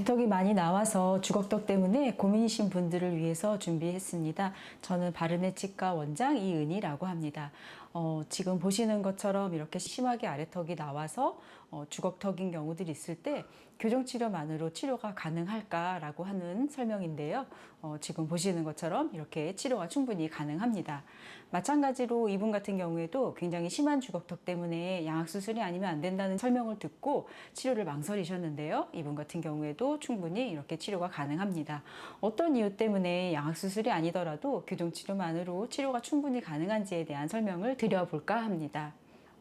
아래턱이 많이 나와서 주걱턱 때문에 고민이신 분들을 위해서 준비했습니다. 저는 바르네 치과 원장 이은희라고 합니다. 어, 지금 보시는 것처럼 이렇게 심하게 아래턱이 나와서 어, 주걱턱인 경우들이 있을 때 교정치료만으로 치료가 가능할까라고 하는 설명인데요. 어, 지금 보시는 것처럼 이렇게 치료가 충분히 가능합니다. 마찬가지로 이분 같은 경우에도 굉장히 심한 주걱턱 때문에 양악수술이 아니면 안 된다는 설명을 듣고 치료를 망설이셨는데요. 이분 같은 경우에도 충분히 이렇게 치료가 가능합니다. 어떤 이유 때문에 양악수술이 아니더라도 교정치료만으로 치료가 충분히 가능한지에 대한 설명을 드려볼까 합니다.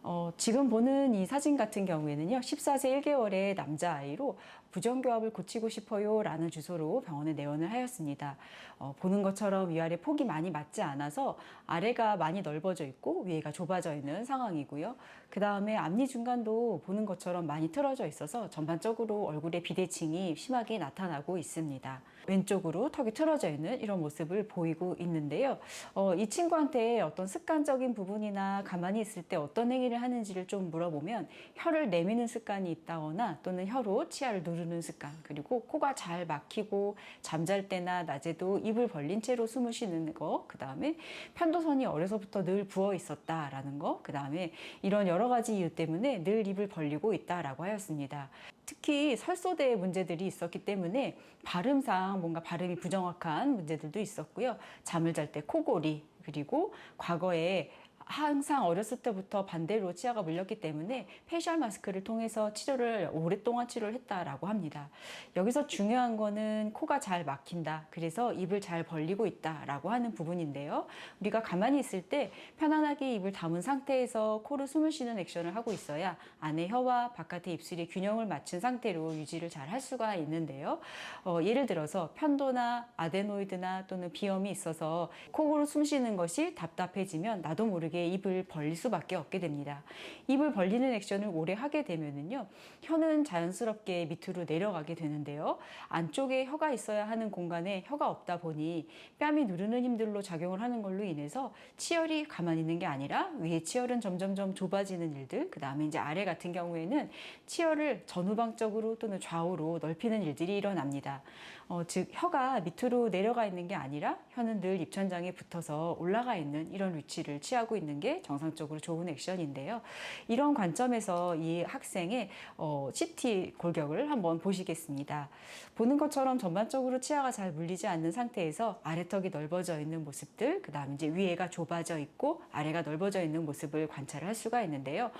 어, 지금 보는 이 사진 같은 경우에는요, 14세 1개월의 남자아이로 부정교합을 고치고 싶어요 라는 주소로 병원에 내원을 하였습니다. 어, 보는 것처럼 위아래 폭이 많이 맞지 않아서 아래가 많이 넓어져 있고 위에가 좁아져 있는 상황이고요. 그 다음에 앞니 중간도 보는 것처럼 많이 틀어져 있어서 전반적으로 얼굴에 비대칭이 심하게 나타나고 있습니다. 왼쪽으로 턱이 틀어져 있는 이런 모습을 보이고 있는데요. 어, 이 친구한테 어떤 습관적인 부분이나 가만히 있을 때 어떤 행위를 하는지를 좀 물어보면 혀를 내미는 습관이 있다거나 또는 혀로 치아를 누르 는 습관 그리고 코가 잘 막히고 잠잘 때나 낮에도 입을 벌린 채로 숨을 쉬는 거, 그 다음에 편도선이 어려서부터 늘 부어 있었다라는 거, 그 다음에 이런 여러 가지 이유 때문에 늘 입을 벌리고 있다라고 하였습니다. 특히 설소대의 문제들이 있었기 때문에 발음상 뭔가 발음이 부정확한 문제들도 있었고요. 잠을 잘 때 코골이 그리고 과거에 항상 어렸을 때부터 반대로 치아가 물렸기 때문에 페이셜 마스크를 통해서 치료를 오랫동안 치료를 했다라고 합니다. 여기서 중요한 거는 코가 잘 막힌다. 그래서 입을 잘 벌리고 있다라고 하는 부분인데요. 우리가 가만히 있을 때 편안하게 입을 담은 상태에서 코로 숨을 쉬는 액션을 하고 있어야 안에 혀와 바깥의 입술의 균형을 맞춘 상태로 유지를 잘 할 수가 있는데요. 어, 예를 들어서 편도나 아데노이드나 또는 비염이 있어서 코로 숨 쉬는 것이 답답해지면 나도 모르게 입을 벌릴 수밖에 없게 됩니다. 입을 벌리는 액션을 오래 하게 되면은요, 혀는 자연스럽게 밑으로 내려가게 되는데요. 안쪽에 혀가 있어야 하는 공간에 혀가 없다 보니 뺨이 누르는 힘들로 작용을 하는 걸로 인해서 치열이 가만히 있는 게 아니라 위에 치열은 점점점 좁아지는 일들, 그 다음에 이제 아래 같은 경우에는 치열을 전후방적으로 또는 좌우로 넓히는 일들이 일어납니다. 어, 즉 혀가 밑으로 내려가 있는 게 아니라 혀는 늘 입천장에 붙어서 올라가 있는 이런 위치를 취하고 있는 게 정상적으로 좋은 액션인데요. 이런 관점에서 이 학생의 어, CT 골격을 한번 보시겠습니다. 보는 것처럼 전반적으로 치아가 잘 물리지 않는 상태에서 아래턱이 넓어져 있는 모습들, 그 다음 이제 위에가 좁아져 있고 아래가 넓어져 있는 모습을 관찰할 수가 있는데요.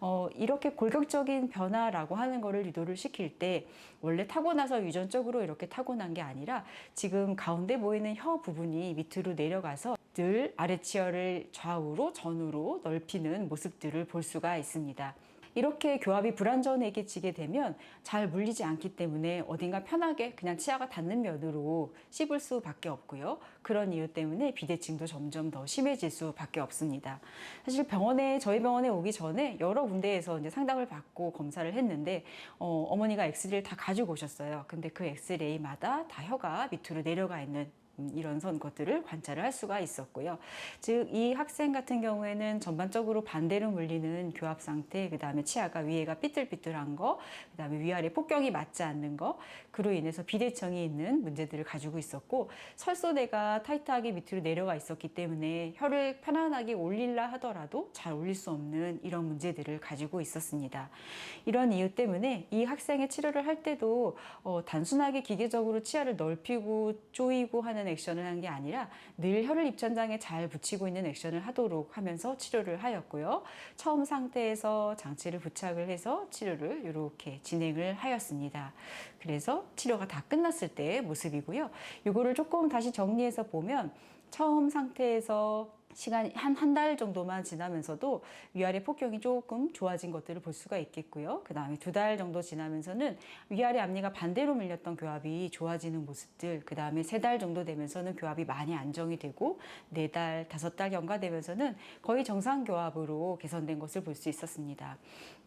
어, 이렇게 골격적인 변화라고 하는 거를 유도를 시킬 때 원래 타고나서 유전적으로 이렇게 타고난 게 아니라 지금 가운데 보이는 혀 부분이 밑으로 내려가서 늘 아래 치열을 좌우로 전으로 넓히는 모습들을 볼 수가 있습니다. 이렇게 교합이 불안전하게 되면 잘 물리지 않기 때문에 어딘가 편하게 그냥 치아가 닿는 면으로 씹을 수밖에 없고요. 그런 이유 때문에 비대칭도 점점 더 심해질 수밖에 없습니다. 사실 병원에 저희 병원에 오기 전에 여러 군데에서 이제 상담을 받고 검사를 했는데 어, 어머니가 엑스레이를 다 가지고 오셨어요. 근데 그 엑스레이마다 다 혀가 밑으로 내려가 있는 음, 이런 선 것들을 관찰을 할 수가 있었고요. 즉, 이 학생 같은 경우에는 전반적으로 반대로 물리는 교합 상태, 그 다음에 치아가 위에가 삐뚤삐뚤한 거, 그 다음에 위아래 폭경이 맞지 않는 거, 그로 인해서 비대칭이 있는 문제들을 가지고 있었고, 설소대가 타이트하게 밑으로 내려가 있었기 때문에 혀를 편안하게 올릴라 하더라도 잘 올릴 수 없는 이런 문제들을 가지고 있었습니다. 이런 이유 때문에 이 학생의 치료를 할 때도 어, 단순하게 기계적으로 치아를 넓히고 조이고 하는 액션을 한 게 아니라 늘 혀를 입천장에 잘 붙이고 있는 액션을 하도록 하면서 치료를 하였고요. 처음 상태에서 장치를 부착을 해서 치료를 이렇게 진행을 하였습니다. 그래서 치료가 다 끝났을 때의 모습이고요. 이거를 조금 다시 정리해서 보면 처음 상태에서 시간이 한 한 달 정도만 지나면서도 위아래 폭경이 조금 좋아진 것들을 볼 수가 있겠고요. 그 다음에 두 달 정도 지나면서는 위아래 앞니가 반대로 밀렸던 교합이 좋아지는 모습들, 그 다음에 세 달 정도 되면서는 교합이 많이 안정이 되고 네 달, 다섯 달 경과되면서는 거의 정상 교합으로 개선된 것을 볼 수 있었습니다.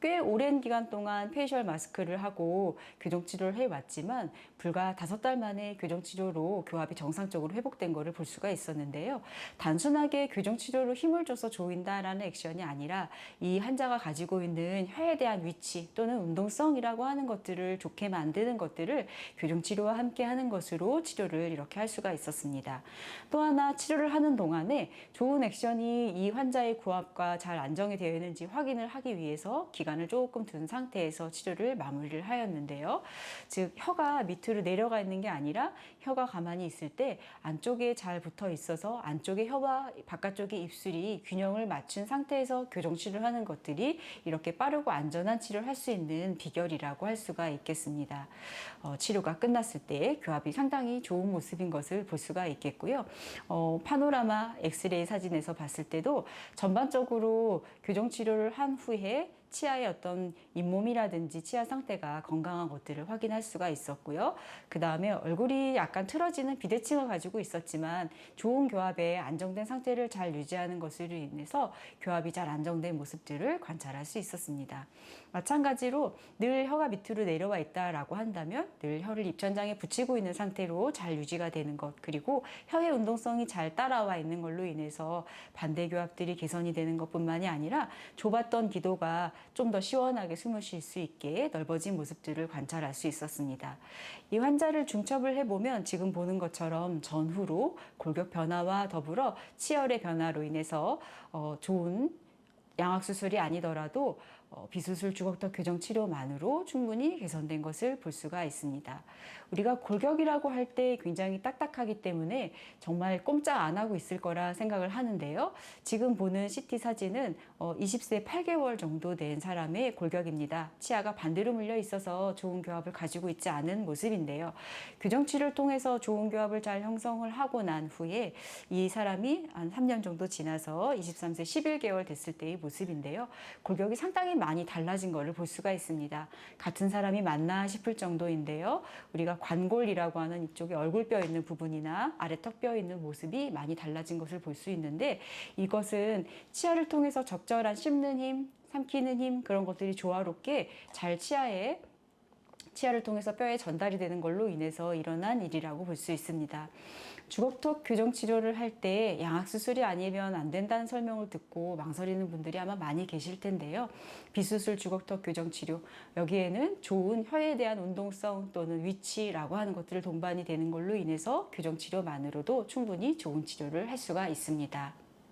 꽤 오랜 기간 동안 페이셜 마스크를 하고 교정 치료를 해왔지만 불과 다섯 달 만에 교정 치료로 교합이 정상적으로 회복된 것을 볼 수가 있었는데요. 단순하게 교정 치료로 힘을 줘서 조인다라는 액션이 아니라 이 환자가 가지고 있는 혀에 대한 위치 또는 운동성이라고 하는 것들을 좋게 만드는 것들을 교정 치료와 함께 하는 것으로 치료를 이렇게 할 수가 있었습니다. 또 하나 치료를 하는 동안에 좋은 액션이 이 환자의 구압과 잘 안정이 되어 있는지 확인을 하기 위해서 기간을 조금 둔 상태에서 치료를 마무리를 하였는데요. 즉 혀가 밑으로 내려가 있는 게 아니라 혀가 가만히 있을 때 안쪽에 잘 붙어 있어서 안쪽의 혀와 바깥 쪽의 입술이 균형을 맞춘 상태에서 교정 치료를 하는 것들이 이렇게 빠르고 안전한 치료를 할 수 있는 비결이라고 할 수가 있겠습니다. 어, 치료가 끝났을 때 교합이 상당히 좋은 모습인 것을 볼 수가 있겠고요. 어, 파노라마 엑스레이 사진에서 봤을 때도 전반적으로 교정 치료를 한 후에 치아의 어떤 잇몸이라든지 치아 상태가 건강한 것들을 확인할 수가 있었고요. 그 다음에 얼굴이 약간 틀어지는 비대칭을 가지고 있었지만 좋은 교합에 안정된 상태를 잘 유지하는 것으로 인해서 교합이 잘 안정된 모습들을 관찰할 수 있었습니다. 마찬가지로 늘 혀가 밑으로 내려와 있다라고 한다면 늘 혀를 입천장에 붙이고 있는 상태로 잘 유지가 되는 것 그리고 혀의 운동성이 잘 따라와 있는 걸로 인해서 반대 교합들이 개선이 되는 것뿐만이 아니라 좁았던 기도가 좀 더 시원하게 숨을 쉴 수 있게 넓어진 모습들을 관찰할 수 있었습니다. 이 환자를 중첩을 해보면 지금 보는 것처럼 전후로 골격 변화와 더불어 치열의 변화로 인해서 어, 좋은 양악 수술이 아니더라도 어, 비수술 주걱턱 교정 치료만으로 충분히 개선된 것을 볼 수가 있습니다. 우리가 골격이라고 할 때 굉장히 딱딱하기 때문에 정말 꼼짝 안 하고 있을 거라 생각을 하는데요. 지금 보는 CT 사진은 어, 20세 8개월 정도 된 사람의 골격입니다. 치아가 반대로 물려 있어서 좋은 교합을 가지고 있지 않은 모습인데요. 교정 치료를 통해서 좋은 교합을 잘 형성을 하고 난 후에 이 사람이 한 3년 정도 지나서 23세 11개월 됐을 때의 모습인데요. 골격이 상당히 많이 달라진 것을 볼 수가 있습니다. 같은 사람이 맞나 싶을 정도인데요. 우리가 관골이라고 하는 이쪽에 얼굴뼈 있는 부분이나 아래 턱뼈 있는 모습이 많이 달라진 것을 볼 수 있는데 이것은 치아를 통해서 적절한 씹는 힘, 삼키는 힘 그런 것들이 조화롭게 잘 치아에 치아를 통해서 뼈에 전달이 되는 걸로 인해서 일어난 일이라고 볼 수 있습니다. 주걱턱 교정 치료를 할 때 양악 수술이 아니면 안 된다는 설명을 듣고 망설이는 분들이 아마 많이 계실 텐데요. 비수술 주걱턱 교정 치료 여기에는 좋은 혀에 대한 운동성 또는 위치라고 하는 것들을 동반이 되는 걸로 인해서 교정 치료만으로도 충분히 좋은 치료를 할 수가 있습니다.